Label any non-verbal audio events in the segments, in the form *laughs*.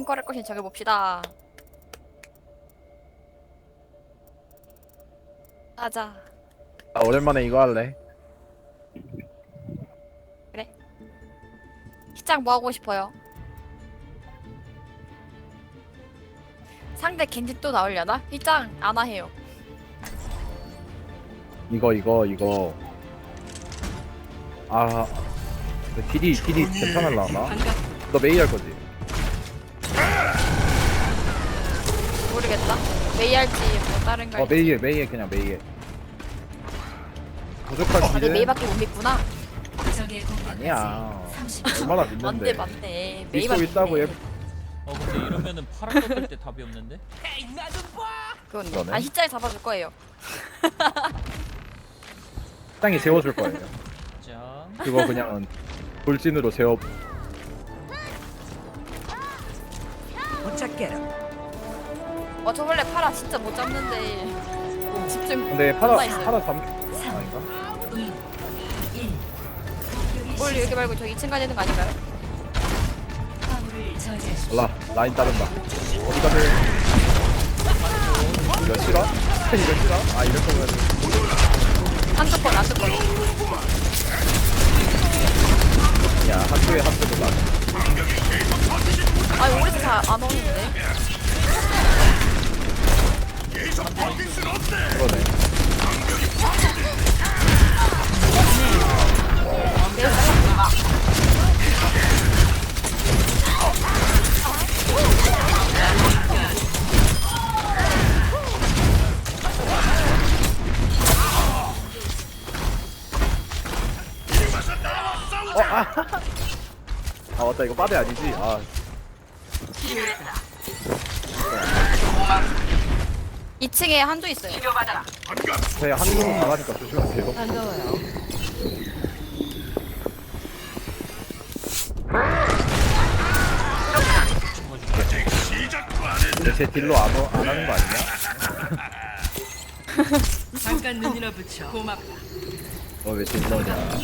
탱커를 것인 정해봅시다. 가자. 나 오랜만에 이거 할래. 시작 뭐 하고 싶어요? 상대 겐지 또 나오려나? 희장 안와 해요. 이거 이거 이거. 아, 근데 딜이 딜이 괜찮을라나? 너 메이 할 거지? 모르겠다. 메이 할지 뭐 다른 거 어 할지. 메이에 메이에 그냥 메이에. 부족한 다들 딜은 메이밖에 못 믿구나. 아니야. 30초. 얼마나 맞네 믿는데? 맞네. 믿고 있다고. 해. 어 근데 이러면은 파란 꺾을 때 답이 없는데? 그건 그러네. 아 희자에 잡아줄 거예요. *laughs* 땅에 재워줄 거예요. 자 그거 그냥 돌진으로 재워. 어저 원래 파라 진짜 못 잡는데 집중. 근데 파라 존나 있어요. 파라 잠 아닌가? 2, 1. 뭘 여기 말고 저 2층 가야 되는 거 아닌가요? 몰라 라인 따른다. 어디 가세요? 이거 싫어? *laughs* 이거 싫어? 아 이럴 거면 한쪽 건 한쪽 건. 야 한쪽에 한쪽에 나. 아 오래서 잘안 오는데. 그러네. 어, 아. *laughs* 아 맞다 이거 빠데 아니지? 아 2층에 한조 있어요. 제 한국으로 나가니까 조심하세요. 반가워요. 근데 제 딜로 안, 오- 안 하는 거 아니냐? *laughs* 잠깐 눈이나 붙여. 고맙다. 너왜 딜러냐?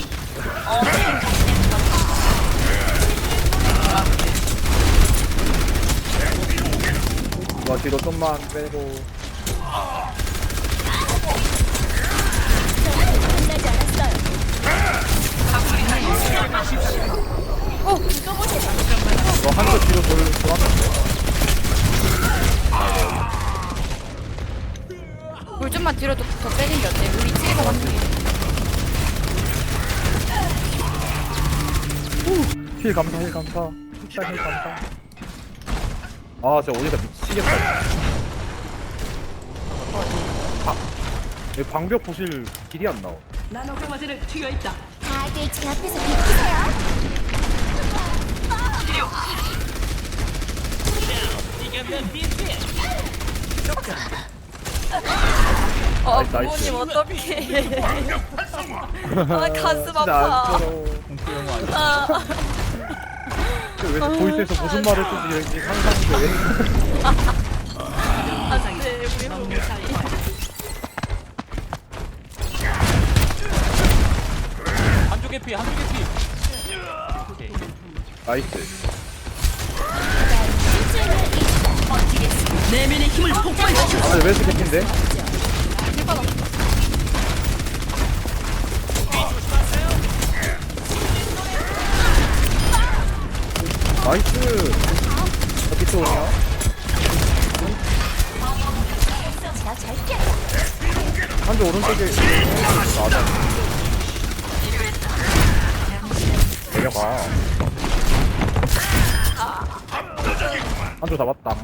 이거 뒤로 좀만 빼고 너 한쪽 뒤로 돌, 돌았는데 물 좀만 뒤로 더, 더 빼는 게 어때? 우리 2층에서 맞는 게. 힐 감사 힐 감사 힐 감사 아 진짜 오니까 미치겠다 방벽 보실 길이 안 나와 나노 강화제를 튀어 있다. 다들 제 앞에서 비키세요. 어, 나이스, 나이스. 부모님 어떡해. *laughs* 아, 가슴 아파. 아, 왜 보이스에서 무슨 말을 쓰지 여기 상상돼 나이스 내면의 힘을 폭발시켜. 아왜 이렇게 개인데 힐받아. 나이스 어디 또 오냐. 한쪽 오른쪽에 맞아 내려가 한쪽 잡았다.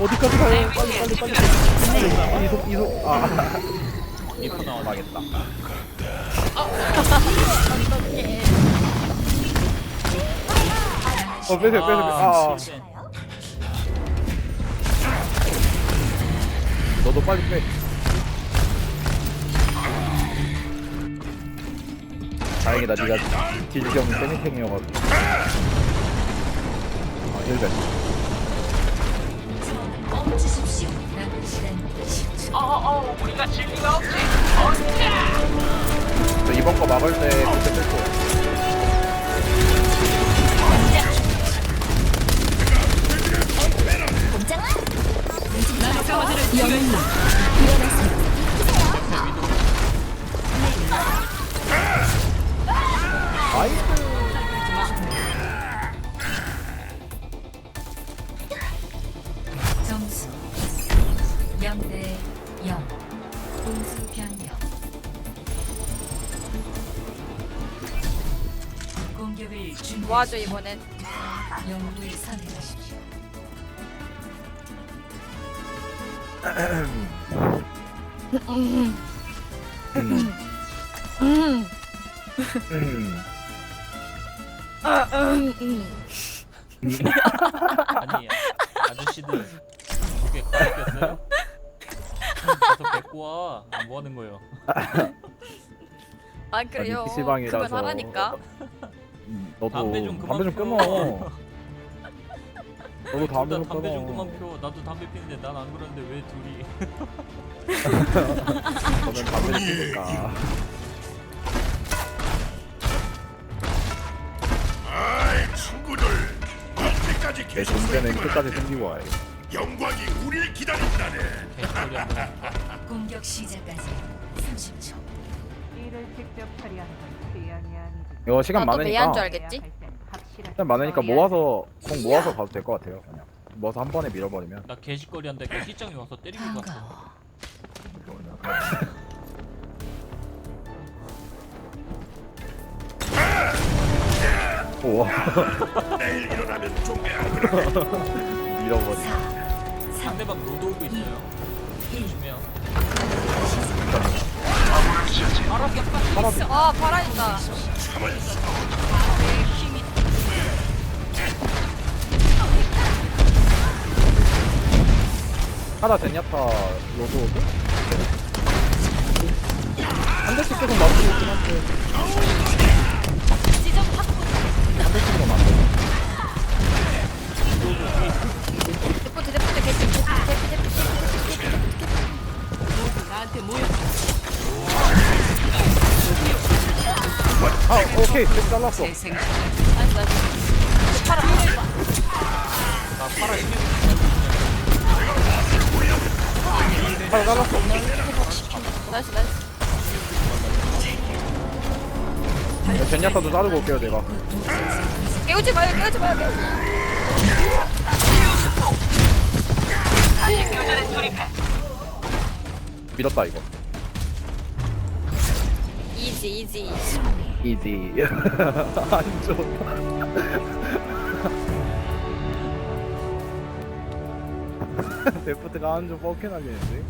어디까지 가요? 빨리 빨리 빨리 빨리. 이속 이속 아. 나와 망했다. 어 빼세요 빼세요. 아 너도 빨리 빼. 다행이다 니가 딜겸 세미탱이어가지고. 아 힐벤 멈추십시오. 저 이번 거 막을 때 그때 쓸 거예 나노 강화제를 투여했다. 점수 0대 0 공수 변경 공격을 준비 뭐하죠 이번엔 영웅을 선택하십시오 아니 아저씨들 이게 가르쳤어요? 가서 뵙고 와. 아, 뭐 하는 거예요? 아 그래요 아니, PC방 이라서. 그만하라니까 음, 너도 담배 좀 그만 담배 좀. 끊어. 너도 담배 둘다 좀 담배 좀 끊어. 그만 피워. 나도 담배 피는데 난 안 그러는데 왜 둘이? 저는 담배 피니까. 아이 친구들 내 계속 존재는 끝까지 숨기고 와야 돼. 영광이 우리를 기다린다네 개소리 한 번. 공격 시작까지 30초 일을 직접 처리하는 건 태양이 아니지. 이거 시간 매한 많으니까 줄 알겠지? 시간 많으니까 모아서 공 모아서 가도 될 것 같아요. 그냥 모아서 한 번에 밀어버리면. 나 개짓거리 한다니까 시장에 와서 때리고 갔어. 반가워 *laughs* 우와 내일 일어나면 좀 밀어버리. 4 3 상대방 로드 오고 있어요. 조심해요. 아 파라 있다 하나 젠야타 로드 오고? 한 대씩 계속 맞고 있긴 한데 한 대씩으로 맞고. 아 오케이 좀 잘랐어. 파라 나 파라 힘아 잘랐어 나이스 나이스 야, 젠야타도 자르고 올게요 내가 깨우지 마요 깨우지 마요 깨우지 마요 밀었다 이거 이지 이지 이지 안 좋다. *laughs* 데프트가 한좀 뻑해나겠는데